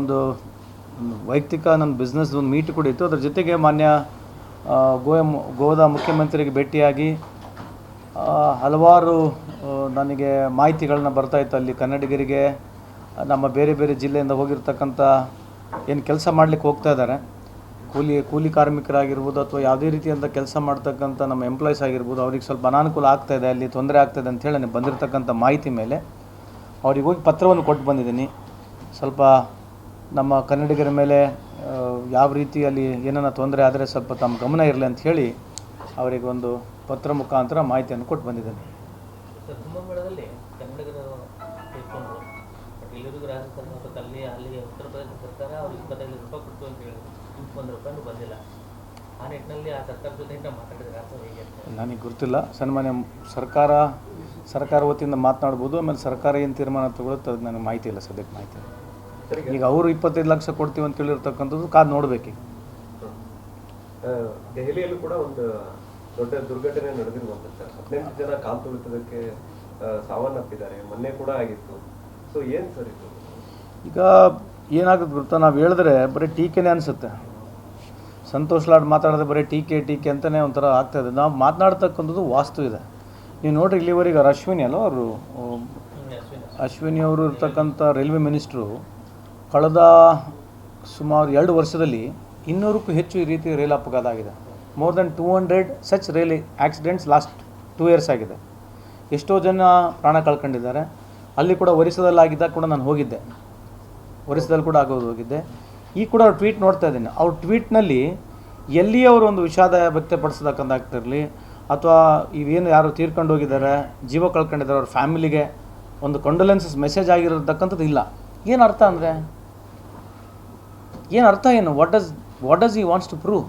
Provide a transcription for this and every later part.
ಒಂದು ವೈಯಕ್ತಿಕ ನನ್ನ ಬಿಸ್ನೆಸ್ ಒಂದು ಮೀಟ್ ಕೂಡ ಇತ್ತು. ಅದ್ರ ಜೊತೆಗೆ ಮಾನ್ಯ ಗೋವಾ ಗೋವಾದ ಮುಖ್ಯಮಂತ್ರಿಗೆ ಭೇಟಿಯಾಗಿ ಹಲವಾರು ನನಗೆ ಮಾಹಿತಿಗಳನ್ನ ಬರ್ತಾ ಇತ್ತು. ಅಲ್ಲಿ ಕನ್ನಡಿಗರಿಗೆ, ನಮ್ಮ ಬೇರೆ ಬೇರೆ ಜಿಲ್ಲೆಯಿಂದ ಹೋಗಿರ್ತಕ್ಕಂಥ ಏನು ಕೆಲಸ ಮಾಡಲಿಕ್ಕೆ ಹೋಗ್ತಾ ಇದ್ದಾರೆ. ಕೂಲಿ ಕೂಲಿ ಕಾರ್ಮಿಕರಾಗಿರ್ಬೋದು ಅಥವಾ ಯಾವುದೇ ರೀತಿಯಂಥ ಕೆಲಸ ಮಾಡ್ತಕ್ಕಂಥ ನಮ್ಮ ಎಂಪ್ಲಾಯೀಸ್ ಆಗಿರ್ಬೋದು, ಅವ್ರಿಗೆ ಸ್ವಲ್ಪ ಅನಾನುಕೂಲ ಆಗ್ತಾ ಇದೆ, ಅಲ್ಲಿ ತೊಂದರೆ ಆಗ್ತಾಯಿದೆ ಅಂತೇಳಿ ನನಗೆ ಬಂದಿರತಕ್ಕಂಥ ಮಾಹಿತಿ ಮೇಲೆ ಅವ್ರಿಗೆ ಹೋಗಿ ಪತ್ರವನ್ನು ಕೊಟ್ಟು ಬಂದಿದ್ದೀನಿ. ಸ್ವಲ್ಪ ನಮ್ಮ ಕನ್ನಡಿಗರ ಮೇಲೆ ಯಾವ ರೀತಿಯಲ್ಲಿ ಏನನ್ನ ತೊಂದರೆ ಆದರೆ ಸ್ವಲ್ಪ ತಮ್ಮ ಗಮನ ಇರಲಿ ಅಂತ ಹೇಳಿ ಅವರಿಗೆ ಒಂದು ಪತ್ರ ಮುಖಾಂತರ ಮಾಹಿತಿಯನ್ನು ಕೊಟ್ಟು ಬಂದಿದ್ದೇನೆ. ನನಗೆ ಗೊತ್ತಿಲ್ಲ. ಸನ್ಮಾನ್ಯ ಸರ್ಕಾರ ಸರ್ಕಾರ ವತಿಯಿಂದ ಮಾತನಾಡ್ಬೋದು ಆಮೇಲೆ ಸರ್ಕಾರ ಏನು ತೀರ್ಮಾನ ತಗೊಳುತ್ತೆ ಅದು ನನಗೆ ಮಾಹಿತಿ ಇಲ್ಲ ಸದ್ಯಕ್ಕೆ ಮಾಹಿತಿ ಇಲ್ಲ. ಈಗ ಅವರು ಇಪ್ಪತ್ತೈದು ಲಕ್ಷ ಕೊಡ್ತೀವಿ ಅಂತ ಹೇಳಿರ್ತಕ್ಕಂಥದ್ದು ಕಾದು ನೋಡಬೇಕು ದೆಹಲಿಯಲ್ಲೂ ಕೂಡ ಒಂದು ದೊಡ್ಡ ದುರ್ಘಟನೆ ನಡೆದಿರುವಂತ ಸರ್ ಹದಿನೆಂಟು ಜನ ಕಾಲು ತುಳಿತದಕ್ಕೆ ಸಾವನ್ನಪ್ಪಿದ್ದಾರೆ. ಮೊನ್ನೆ ಕೂಡ ಆಗಿತ್ತು. ಸೊ ಏನು ಸರ್ ಇದು? ಈಗ ಏನಾಗುತ್ತೆ ಗೊತ್ತಾ? ನಾವು ಹೇಳಿದ್ರೆ ಬರೀ ಟೀಕೆನೇ ಅನಿಸುತ್ತೆ. ಸಂತೋಷ್ ಲಾಡ್ ಮಾತಾಡಿದ್ರೆ ಬರೀ ಟೀಕೆ ಟೀಕೆ ಅಂತಲೇ ಒಂಥರ ಆಗ್ತಾಯಿದೆ ನಾವು ಮಾತನಾಡ್ತಕ್ಕಂಥದ್ದು ವಾಸ್ತು ಇದೆ. ನೀವು ನೋಡ್ರಿ ಇಲ್ಲಿವರೆಗೆ ಅವ್ರು ಅಶ್ವಿನಿ ಅಲ್ಲ ಅವರು? ಅಶ್ವಿನಿ ಅವರು ಇರ್ತಕ್ಕಂಥ ರೈಲ್ವೆ ಮಿನಿಸ್ಟ್ರು ಕಳೆದ ಸುಮಾರು ಎರಡು ವರ್ಷದಲ್ಲಿ ಇನ್ನೂರಕ್ಕೂ ಹೆಚ್ಚು ಈ ರೀತಿ ರೈಲು ಅಪಘಾತ ಆಗಿದೆ. More than two hundred such rail accidents last two years ಆಗಿದೆ. ಎಷ್ಟೋ ಜನ ಪ್ರಾಣ ಕಳ್ಕೊಂಡಿದ್ದಾರೆ. ಅಲ್ಲಿ ಕೂಡ ಒರಿಸದಲ್ಲಾಗಿದ್ದಾಗ ಕೂಡ ನಾನು ಹೋಗಿದ್ದೆ. ಒರಿಸ್ಸಾದಲ್ಲಿ ಕೂಡ ಆಗೋದು ಹೋಗಿದ್ದೆ. ಈ ಕೂಡ ಅವ್ರು ಟ್ವೀಟ್ ನೋಡ್ತಾ ಇದ್ದೀನಿ. ಅವ್ರ ಟ್ವೀಟ್ನಲ್ಲಿ ಎಲ್ಲಿ ಅವರು ಒಂದು ವಿಷಾದ ವ್ಯಕ್ತಪಡಿಸತಕ್ಕಂಥಾಗ್ತಿರಲಿ ಅಥವಾ ಇವೇನು ಯಾರು ತೀರ್ಕೊಂಡು ಹೋಗಿದ್ದಾರೆ, ಜೀವ ಕಳ್ಕೊಂಡಿದ್ದಾರೆ, ಅವ್ರ ಫ್ಯಾಮಿಲಿಗೆ ಒಂದು ಕಂಡೋಲೆನ್ಸಸ್ ಮೆಸೇಜ್ ಆಗಿರತಕ್ಕಂಥದ್ದು ಇಲ್ಲ. ಏನು ಅರ್ಥ ಅಂದರೆ? ಏನು ಅರ್ಥ ಏನು? What does what does he wants to prove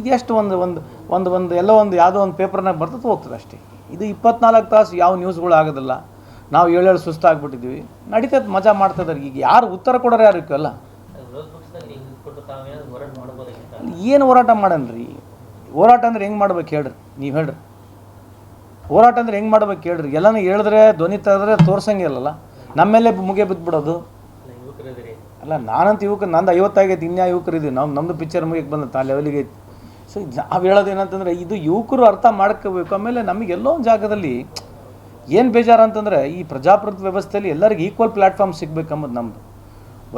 ಇದೆಷ್ಟು ಒಂದು ಒಂದು ಒಂದು ಒಂದು, ಎಲ್ಲೋ ಒಂದು ಯಾವುದೋ ಒಂದು ಪೇಪರ್ನಾಗ ಬರ್ತದೆ, ಹೋಗ್ತದೆ ಅಷ್ಟೇ. ಇದು ಇಪ್ಪತ್ನಾಲ್ಕು ತಾಸು ಯಾವ ನ್ಯೂಸ್ಗಳು ಆಗೋದಿಲ್ಲ. ನಾವು ಏಳೇಳು ಸುಸ್ತಾಗ್ಬಿಟ್ಟಿದ್ದೀವಿ. ನಡೀತದೆ ಮಜಾ ಮಾಡ್ತಿದ್ದಾರೆ ಈಗ ಯಾರು ಉತ್ತರ ಕೊಡೋರು ಯಾರು ಅಲ್ಲಿ ಏನು ಹೋರಾಟ ಮಾಡನ್ರಿ? ಹೋರಾಟ ಅಂದ್ರೆ ಹೆಂಗೆ ಮಾಡ್ಬೇಕು ಹೇಳ್ರಿ, ನೀವು ಹೇಳ್ರಿ. ಹೋರಾಟ ಅಂದ್ರೆ ಹೆಂಗೆ ಮಾಡ್ಬೇಕು ಹೇಳ್ರಿ? ಎಲ್ಲನೂ ಹೇಳಿದ್ರೆ, ಧ್ವನಿ ತೆಗೆದ್ರೆ ತೋರ್ಸಂಗೆ ಇಲ್ಲಲ್ಲ ನಮ್ಮೇಲೆ ಮುಗೆ ಬಿದ್ದುಬಿಡೋದು ಅಲ್ಲ, ನಾನಂತ ಯುವಕ, ನಂದು ಐವತ್ತಾಗೈತೆ ಇನ್ಯಾ ಯುವಕರು ಇದೀವಿ ನಮ್ಮ ನಮ್ಮದು ಪಿಕ್ಚರ್ ಮುಗಿಯಕ್ಕೆ ಬಂದಂತ ಆ ಲೆವೆಲಿಗೆ ಐತಿ ಸೊ ನಾವು ಹೇಳೋದು ಏನಂತಂದ್ರೆ, ಇದು ಯುವಕರು ಅರ್ಥ ಮಾಡ್ಕೋಬೇಕು. ಆಮೇಲೆ ನಮಗೆ ಎಲ್ಲೋ ಒಂದು ಜಾಗದಲ್ಲಿ ಏನು ಬೇಜಾರು ಅಂತಂದರೆ, ಈ ಪ್ರಜಾಪ್ರಭುತ್ವ ವ್ಯವಸ್ಥೆಯಲ್ಲಿ ಎಲ್ಲರಿಗೂ ಈಕ್ವಲ್ ಪ್ಲ್ಯಾಟ್ಫಾರ್ಮ್ ಸಿಗ್ಬೇಕಂಬುದು ನಮ್ಮದು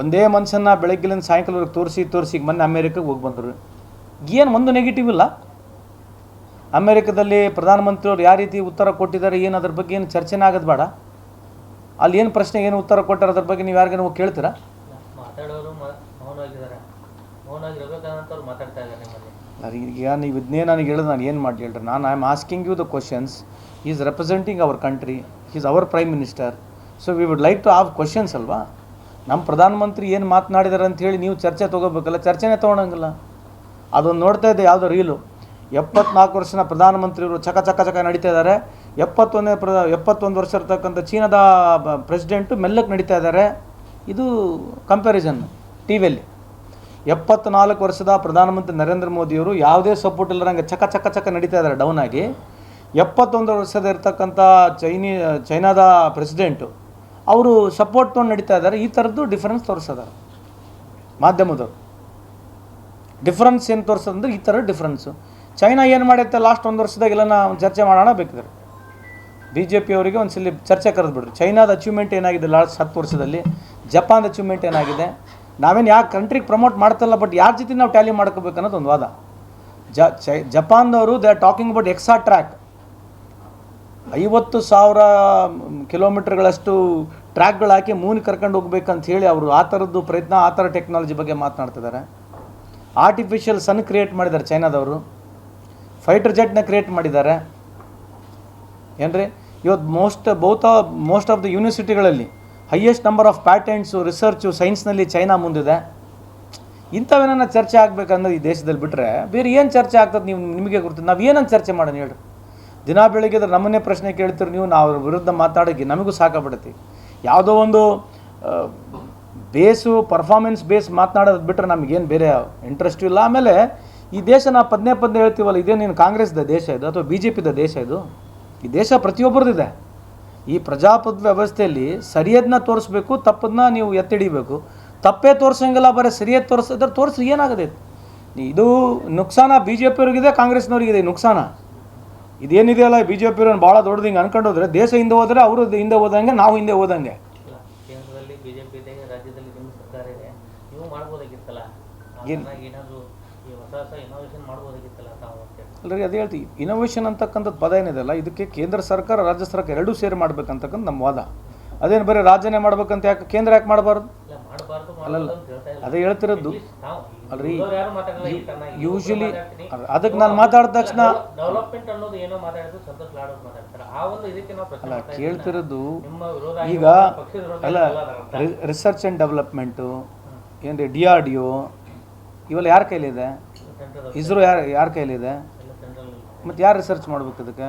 ಒಂದೇ ಮನುಷ್ಯನ ಬೆಳಗ್ಗೆಲಿಂದ ಸಾಯಂಕಾಲವರೆಗೆ ತೋರಿಸಿ ತೋರಿಸಿ ಮೊನ್ನೆ ಅಮೇರಿಕಾಗೆ ಹೋಗಿ ಬಂದರು. ಏನು ಒಂದು ನೆಗೆಟಿವ್ ಇಲ್ಲ. ಅಮೇರಿಕದಲ್ಲಿ ಪ್ರಧಾನಮಂತ್ರಿಯವರು ಯಾವ ರೀತಿ ಉತ್ತರ ಕೊಟ್ಟಿದ್ದಾರೆ, ಏನು ಅದ್ರ ಬಗ್ಗೆ ಏನು ಚರ್ಚೆನೇ ಆಗೋದು ಬೇಡ. ಅಲ್ಲಿ ಏನು ಪ್ರಶ್ನೆ, ಏನು ಉತ್ತರ ಕೊಟ್ಟಾರೆ ಅದ್ರ ಬಗ್ಗೆ ನೀವು ಯಾರಿಗೇನು ಹೋಗಿ ಕೇಳ್ತೀರಾ? ಈಗ ನೀವು ಇದನ್ನೇ ನನಗೆ ಹೇಳಿದ್ರೆ ನಾನು ಏನು ಮಾಡಿ ಹೇಳ್ರಿ? ನಾನು I am asking you the questions is representing our country is our prime minister so we would like to have questions ಅಲ್ವಾ? ನಮ್ಮ ಪ್ರಧಾನಮಂತ್ರಿ ಏನು ಮಾತನಾಡಿದಾರೆ ಅಂತ ಹೇಳಿ ನೀವು ಚರ್ಚೆ ತೊಗೋಬೇಕಲ್ಲ? ಚರ್ಚೆನೇ ತೊಗೊಳಂಗಿಲ್ಲ. ಅದೊಂದು ನೋಡ್ತಾ ಇದ್ದೆ, ಯಾವುದೋ ರೀಲು. ಎಪ್ಪತ್ನಾಲ್ಕು ವರ್ಷನ ಪ್ರಧಾನಮಂತ್ರಿಯವರು ಚಕ ಚಕ ಚಕ ನಡೀತಾ ಇದ್ದಾರೆ. ಎಪ್ಪತ್ತೊಂದನೇ ಪ್ರ ಎಪ್ಪತ್ತೊಂದು ವರ್ಷ ಇರ್ತಕ್ಕಂಥ ಚೀನಾದ ಪ್ರೆಸಿಡೆಂಟು ಮೆಲ್ಲಕ್ಕೆ ನಡೀತಾ ಇದ್ದಾರೆ. ಇದು ಕಂಪ್ಯಾರಿಸನ್ ಟಿ ವಿಯಲ್ಲಿ ಎಪ್ಪತ್ನಾಲ್ಕು ವರ್ಷದ ಪ್ರಧಾನಮಂತ್ರಿ ನರೇಂದ್ರ ಮೋದಿಯವರು ಯಾವುದೇ ಸಪೋರ್ಟ್ ಇಲ್ಲದಂಗೆ ಚಕ ಚಕ ಚಕ ನಡೀತಾ ಇದ್ದಾರೆ ಡೌನ್ ಆಗಿ. ಎಪ್ಪತ್ತೊಂದು ವರ್ಷದ ಇರ್ತಕ್ಕಂಥ ಚೈನಿ, ಚೈನಾದ ಪ್ರೆಸಿಡೆಂಟು ಅವರು ಸಪೋರ್ಟ್ ತೊಗೊಂಡು ನಡೀತಾ ಇದ್ದಾರೆ. ಈ ಥರದ್ದು ಡಿಫರೆನ್ಸ್ ತೋರಿಸಿದ್ದಾರೆ. ಮಾಧ್ಯಮದವರು. ಡಿಫ್ರೆನ್ಸ್ ಏನು ತೋರಿಸೋದಂದ್ರೆ ಈ ಥರ ಡಿಫ್ರೆನ್ಸು ಚೈನಾ ಏನು ಮಾಡುತ್ತೆ ಲಾಸ್ಟ್ ಒಂದು ವರ್ಷದಾಗ ಎಲ್ಲ ಒಂದು ಚರ್ಚೆ ಮಾಡೋಣ ಬೇಕಿದ್ರೆ. ಬಿ ಜೆ ಪಿಯವರಿಗೆ ಒಂದು ಸಲ ಚರ್ಚೆ ಕರೆದು ಬಿಡ್ರಿ ಚೈನಾದ ಅಚೀವ್ಮೆಂಟ್ ಏನಾಗಿದೆ ಲಾಸ್ಟ್ ಹತ್ತು ವರ್ಷದಲ್ಲಿ? ಜಪಾನ್ದ ಅಚೀವ್ಮೆಂಟ್ ಏನಾಗಿದೆ? ನಾವೇನು ಯಾವ ಕಂಟ್ರಿಗೆ ಪ್ರಮೋಟ್ ಮಾಡ್ತಲ್ಲ ಬಟ್ ಯಾರ ಜೊತೆ ನಾವು ಟ್ಯಾಲಿ ಮಾಡ್ಕೋಬೇಕು ಅನ್ನೋದು ಒಂದು ವಾದ. ಜ ಜಪಾನ್ದವರು they are talking about extra track ಐವತ್ತು ಸಾವಿರ ಕಿಲೋಮೀಟರ್ಗಳಷ್ಟು ಟ್ರ್ಯಾಕ್ಗಳು ಹಾಕಿ ಮೂನ್ ಕರ್ಕೊಂಡು ಹೋಗ್ಬೇಕಂತ ಹೇಳಿ ಅವರು ಆ ಥರದ್ದು ಪ್ರಯತ್ನ, ಆ ಥರ ಟೆಕ್ನಾಲಜಿ ಬಗ್ಗೆ ಮಾತನಾಡ್ತಿದ್ದಾರೆ ಆರ್ಟಿಫಿಷಿಯಲ್ ಸನ್ ಕ್ರಿಯೇಟ್ ಮಾಡಿದ್ದಾರೆ ಚೈನಾದವರು. ಫೈಟರ್ ಜೆಟ್ನ ಕ್ರಿಯೇಟ್ ಮಾಡಿದ್ದಾರೆ ಏನ್ರಿ? ಇವತ್ತು ಮೋಸ್ಟ್ ಬಹುತ most of the ಯೂನಿವರ್ಸಿಟಿಗಳಲ್ಲಿ highest number of patents research ಸೈನ್ಸ್ನಲ್ಲಿ China ಮುಂದಿದೆ. ಇಂಥವೇನ ಚರ್ಚೆ ಆಗಬೇಕಂದ್ರೆ ಈ ದೇಶದಲ್ಲಿ ಬಿಟ್ಟರೆ ಬೇರೆ ಏನು ಚರ್ಚೆ ಆಗ್ತದೆ ನೀವು ನಿಮಗೆ ಗೊತ್ತು, ನಾವು ಏನಂತ ಚರ್ಚೆ ಮಾಡೋಣ ಹೇಳ್ರಿ. ದಿನ ಬೆಳಿಗ್ಗೆ ನಮ್ಮನ್ನೇ ಪ್ರಶ್ನೆ ಕೇಳ್ತೀರಿ ನೀವು, ನಾವು ಅವ್ರ ವಿರುದ್ಧ ಮಾತಾಡೋಕ್ಕೆ ನಮಗೂ ಸಾಕಾಗ್ಬಿಡತ್ತೆ. ಯಾವುದೋ ಒಂದು ಬೇಸು ಪರ್ಫಾರ್ಮೆನ್ಸ್ ಬೇಸ್ ಮಾತನಾಡೋದು ಬಿಟ್ಟರೆ ನಮಗೇನು ಬೇರೆ ಇಂಟ್ರೆಸ್ಟು ಇಲ್ಲ. ಆಮೇಲೆ ಈ ದೇಶ ನಾವು ಪದ್ನೇ ಪದ್ನೇ ಹೇಳ್ತೀವಲ್ಲ ಇದೇ ನೀನು ಕಾಂಗ್ರೆಸ್ದ ದೇಶ ಇದು ಅಥವಾ ಬಿ ಜೆ ಪಿದ ದೇಶ ಇದು? ಈ ದೇಶ ಪ್ರತಿಯೊಬ್ಬರದಿದೆ ಈ ಪ್ರಜಾಪ್ರಭುತ್ವ ವ್ಯವಸ್ಥೆಯಲ್ಲಿ ಸರಿಯದನ್ನ ತೋರಿಸ್ಬೇಕು ತಪ್ಪದನ್ನ ನೀವು ಎತ್ತಿಡಿಬೇಕು. ತಪ್ಪೇ ತೋರಿಸಂಗಿಲ್ಲ ಬರೀ ಸರಿಯಾಗಿ ತೋರಿಸಿದ್ರೆ ತೋರಿಸಿ ಏನಾಗದೆ? ಇದು ನುಕ್ಸಾನ ಬಿ ಜೆ ಪಿಯವ್ರಿಗಿದೆ ಕಾಂಗ್ರೆಸ್ನವ್ರಿಗಿದೆ ನುಕ್ಸಾನ. ಇದೇನಿದೆಯಲ್ಲ ಬಿ ಜೆ ಪಿಯವ್ರನ್ನ ಭಾಳ ದೊಡ್ಡದು ಹಿಂಗೆ ಅನ್ಕೊಂಡು ಹೋದ್ರೆ ದೇಶ ಹಿಂದೆ ಹೋದರೆ ಅವರು ಹಿಂದೆ ಹೋದಂಗೆ ನಾವು ಹಿಂದೆ ಹೋದಂಗೆ. ಇಲ್ಲ ಕೇಂದ್ರದಲ್ಲಿ ಬಿಜೆಪಿ ಇದೆ ರಾಜ್ಯದಲ್ಲಿ ನಿಮ್ಮ ಸರ್ಕಾರ ಇದೆ ನೀವು ಮಾಡ್ಬೋದಾಗಿತ್ತಲ್ಲ? ಏನ್- ಏನಾದರೂ ಅದೇ ಹೇಳ್ತಿ ಇನೋವೇಷನ್ ಅಂತಕ್ಕಂಥದ್ದು ಪದ ಏನಿದೆಯಲ್ಲ ಇದಕ್ಕೆ ಕೇಂದ್ರ ಸರ್ಕಾರ ರಾಜ್ಯ ಸರ್ಕಾರ ಎರಡೂ ಸೇರಿ ಮಾಡ್ಬೇಕಂತಕ್ಕಂಥ ನಮ್ಮ ವಾದ. ಅದೇನು ಬರೀ ರಾಜ್ಯನೇ ಮಾಡ್ಬೇಕಂತ ಯಾಕೆ ಕೇಂದ್ರ ಯಾಕೆ ಮಾಡಬಾರ್ದು? ಅಲ್ಲಲ್ಲ ಅದೇ ಹೇಳ್ತಿರೋದು. ಅಲ್ರಿ, ಯೂಶಲಿ ಅದಕ್ಕೆ ನಾನು ಮಾತಾಡಿದ ತಕ್ಷಣ ಅಲ್ಲ ಕೇಳ್ತಿರೋದು ಈಗ ಅಲ್ಲ ರಿಸರ್ಚ್ ಆ್ಯಂಡ್ ಡೆವಲಪ್ಮೆಂಟು ಏನು ರೀ ಡಿ ಆರ್ ಡಿ ಒ ಇವೆಲ್ಲ ಯಾರ ಕೈಲಿದೆ? ಇಸ್ರೋ ಯಾರ ಯಾರ ಕೈಲಿದೆ? ಮತ್ತು ಯಾರು ರಿಸರ್ಚ್ ಮಾಡ್ಬೇಕು ಇದಕ್ಕೆ?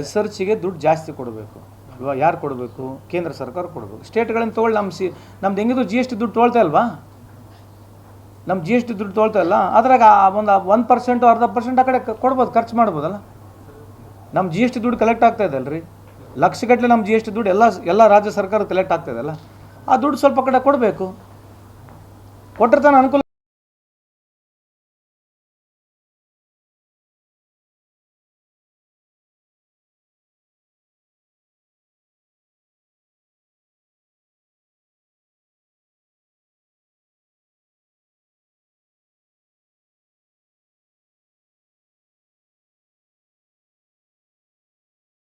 ರಿಸರ್ಚ್ಗೆ ದುಡ್ಡು ಜಾಸ್ತಿ ಕೊಡಬೇಕು. ಅಲ್ವಾ ಯಾರು ಕೊಡಬೇಕು? ಕೇಂದ್ರ ಸರ್ಕಾರ ಕೊಡಬೇಕು. ಸ್ಟೇಟ್ಗಳಿಂದ ತೊಗೊಳ್ಳಿ ನಮ್ಮ ಸಿ ನಮ್ದು ಹೆಂಗಿದ್ರು ಜಿ ಎಸ್ ಟಿ ದುಡ್ಡು ತೊಗೊಳ್ತಾ ಅಲ್ವಾ ನಮ್ಮ ಜಿ ಎಸ್ ಟಿ ದುಡ್ಡು ತೊಗೊಳ್ತಾ ಇಲ್ಲ. ಅದ್ರಾಗ ಒಂದು ಒನ್ ಪರ್ಸೆಂಟು ಅರ್ಧ ಪರ್ಸೆಂಟ್ ಆ ಕಡೆ ಕೊಡ್ಬೋದು, ಖರ್ಚು ಮಾಡ್ಬೋದಲ್ಲ? ನಮ್ಮ ಜಿ ಎಸ್ ಟಿ ದುಡ್ಡು ಕಲೆಕ್ಟ್ ಆಗ್ತಾ ಇದೆ ಅಲ್ರಿ? ಲಕ್ಷಗಟ್ಟಲೆ ನಮ್ಮ ಜಿ ಎಸ್ ಟಿ ದುಡ್ಡು ಎಲ್ಲ ಎಲ್ಲ ರಾಜ್ಯ ಸರ್ಕಾರ ಕಲೆಕ್ಟ್ ಆಗ್ತದಲ್ಲ ಆ ದುಡ್ಡು ಸ್ವಲ್ಪ ಕಡೆ ಕೊಡಬೇಕು. ಕೊಟ್ಟರೆ ತಾನು ಅನುಕೂಲ